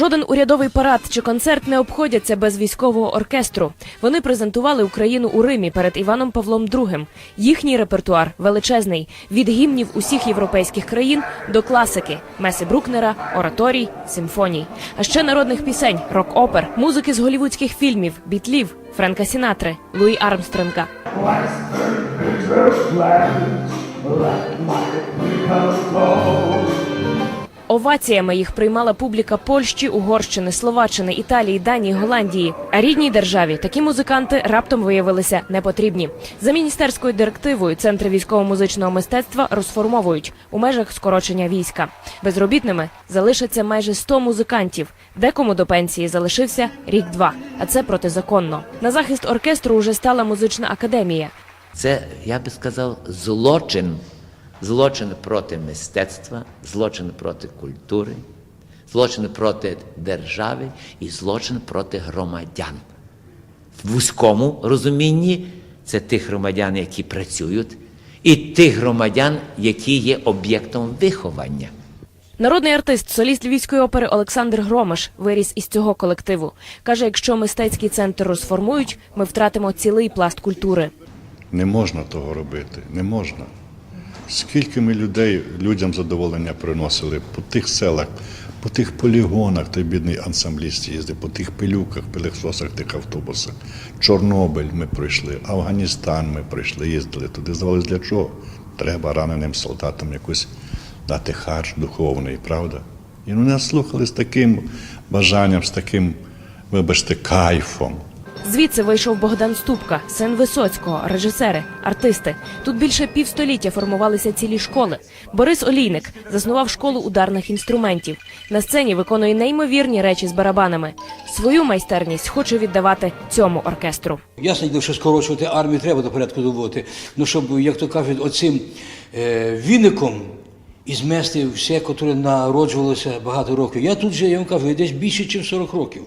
Жоден урядовий парад чи концерт не обходяться без військового оркестру. Вони презентували Україну у Римі перед Іваном Павлом II. Їхній репертуар величезний від гімнів усіх європейських країн до класики Меси Брукнера, ораторій, симфоній, а ще народних пісень, рок-опер, музики з голівудських фільмів, бітлів, Френка Сінатри, Луї Армстронга. Оваціями їх приймала публіка Польщі, Угорщини, Словаччини, Італії, Данії, Голландії. А рідній державі такі музиканти раптом виявилися непотрібні. За міністерською директивою центри військово-музичного мистецтва розформовують у межах скорочення війська. Безробітними залишаться майже 100 музикантів. Декому до пенсії залишився рік-два, а це протизаконно. На захист оркестру уже стала музична академія. Це, я би сказав, злочин. Злочин проти мистецтва, злочин проти культури, злочин проти держави і злочин проти громадян. В вузькому розумінні це тих громадян, які працюють, і тих громадян, які є об'єктом виховання. Народний артист, соліст Львівської опери Олександр Громаш виріс із цього колективу. Каже, якщо мистецький центр розформують, ми втратимо цілий пласт культури. Не можна того робити, не можна. Скільки ми людей, людям задоволення приносили по тих селах, по тих полігонах, той бідний ансамбліст їздив, по тих пилюках, пилексосах, тих автобусах. Чорнобиль ми пройшли, Афганістан ми пройшли, їздили туди. Здавалось, для чого? Треба раненим солдатам якусь дати харч духовний, правда? І вони нас слухали з таким бажанням, з таким, вибачте, кайфом. Звідси вийшов Богдан Ступка, син Висоцького, режисери, артисти. Тут більше півстоліття формувалися цілі школи. Борис Олійник заснував школу ударних інструментів. На сцені виконує неймовірні речі з барабанами. Свою майстерність хоче віддавати цьому оркестру. Ясно, діло, що скорочувати армію треба до порядку доводити. Ну, щоб, як то кажуть, оцим е, віником і змести все, котре народжувалося багато років. Я тут вже, я вам кажу, десь більше, ніж 40 років.